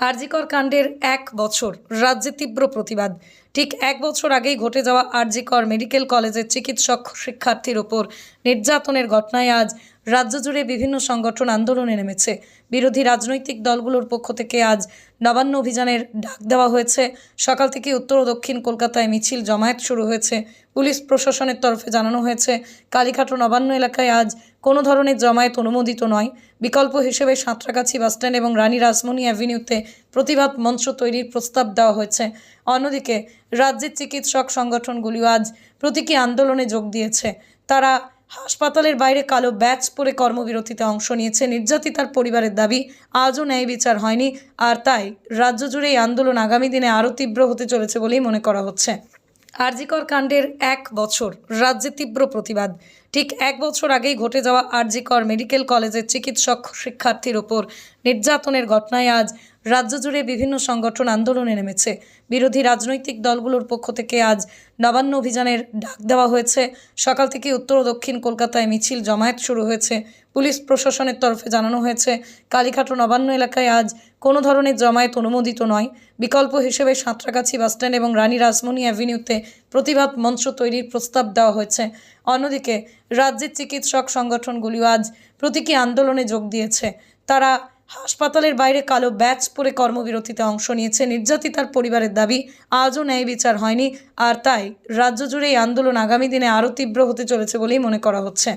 আরজিকর কাণ্ডের এক বছর রাজ্যে তীব্র প্রতিবাদ। ঠিক এক বছর আগেই ঘটে যাওয়া আরজিকর মেডিকেল কলেজের চিকিৎসক শিক্ষার্থীর ওপর নির্যাতনের ঘটনায় আজ রাজ্য জুড়ে বিভিন্ন সংগঠন আন্দোলনে নেমেছে। বিরোধী রাজনৈতিক দলগুলোর পক্ষ থেকে আজ নবান্ন অভিযানের ডাক দেওয়া হয়েছে। সকাল থেকে উত্তর ও দক্ষিণ কলকাতায় মিছিল জমায়েত শুরু হয়েছে। পুলিশ প্রশাসনের তরফে জানানো হয়েছে, কালীঘাট ও নবান্ন এলাকায় আজ কোনো ধরনের জমায়েত অনুমোদিত নয়। বিকল্প হিসেবে সাঁতরাগাছি বাসস্ট্যান্ড এবং রানী রাসমণি অ্যাভিনিউতে প্রতিবাদ মঞ্চ তৈরির প্রস্তাব দেওয়া হয়েছে। অন্যদিকে, রাজ্যের চিকিৎসক সংগঠনগুলিও আজ প্রতীকী আন্দোলনে যোগ দিয়েছে। তারা হাসপাতালের বাইরে কালো ব্যাচ পরে কর্মবিরতিতে অংশ নিয়েছে। নির্যাতিতার পরিবারের দাবি, আজও ন্যায় বিচার হয়নি। আর তাই রাজ্য জুড়ে এই আন্দোলন আগামী দিনে আরও তীব্র হতে চলেছে বলেই মনে করা হচ্ছে। আরজিকর কাণ্ডের এক বছর রাজ্যে তীব্র প্রতিবাদ। ঠিক এক বছর আগেই ঘটে যাওয়া আরজিকর মেডিকেল কলেজের চিকিৎসক শিক্ষার্থীর ওপর নির্যাতনের ঘটনায় আজ রাজ্য জুড়ে বিভিন্ন সংগঠন আন্দোলনে নেমেছে। বিরোধী রাজনৈতিক দলগুলোর পক্ষ থেকে আজ নবান্ন অভিযানের ডাক দেওয়া হয়েছে। সকাল থেকে উত্তর ও দক্ষিণ কলকাতায় মিছিল জমায়েত শুরু হয়েছে। পুলিশ প্রশাসনের তরফে জানানো হয়েছে, কালীঘাট ও নবান্ন এলাকায় আজ কোনো ধরনের জমায়েত অনুমোদিত নয়। বিকল্প হিসেবে সাঁতরাগাছি বাসস্ট্যান্ড এবং রানী রাসমণি অ্যাভিনিউতে প্রতিবাদ মঞ্চ তৈরির প্রস্তাব দেওয়া হয়েছে। অন্যদিকে রাজ্যের চিকিৎসক সংগঠনগুলিও আজ প্রতীকী আন্দোলনে যোগ দিয়েছে। তারা হাসপাতালের বাইরে কালো ব্যাচ পরে কর্মবিরতিতে অংশ নিয়েছে নির্যাতিতার পরিবারের দাবি, আজও ন্যায় বিচার হয়নি। আর তাই রাজ্য জুড়ে এই আন্দোলন আগামী দিনে আরও তীব্র হতে চলেছে বলেই মনে করা হচ্ছে।